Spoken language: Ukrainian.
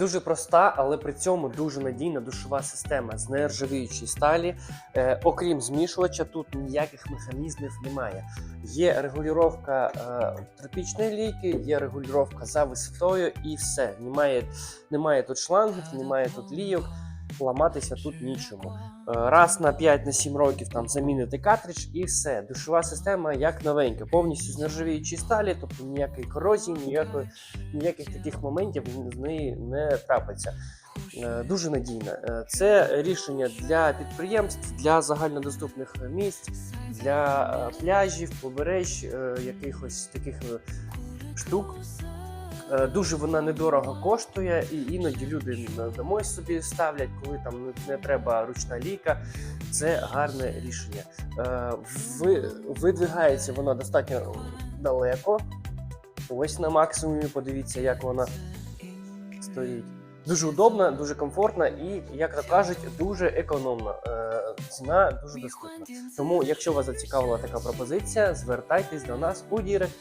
Дуже проста, але при цьому дуже надійна душова система з нержавіючої сталі. Е, окрім змішувача, тут ніяких механізмів немає. Є регулювання е, тропічної лійки, є регулювання за висотою і все. Немає, немає тут шлангів, немає тут лійок. Ламатися тут нічому. Е, Раз на 5-7 років там замінити картридж і все. Душова система як новенька, повністю з нержавіючої сталі, тобто ніякої корозії, ніякої, ніяких таких моментів з неї не трапиться. Е, Дуже надійна. Е, Це рішення для підприємств, для загальнодоступних місць, для пляжів, побереж, якихось таких штук. Е, Дуже вона недорого коштує, і іноді люди домой собі ставлять, коли там не- треба ручна лійка. Це гарне рішення. Е, Видвигається вона достатньо далеко. Ось на максимумі. Подивіться, як вона стоїть. Дуже удобна, дуже комфортна і, як то кажуть, дуже економна. Е, Ціна дуже доступна. Тому, якщо вас зацікавила така пропозиція, звертайтесь до нас у Дірект.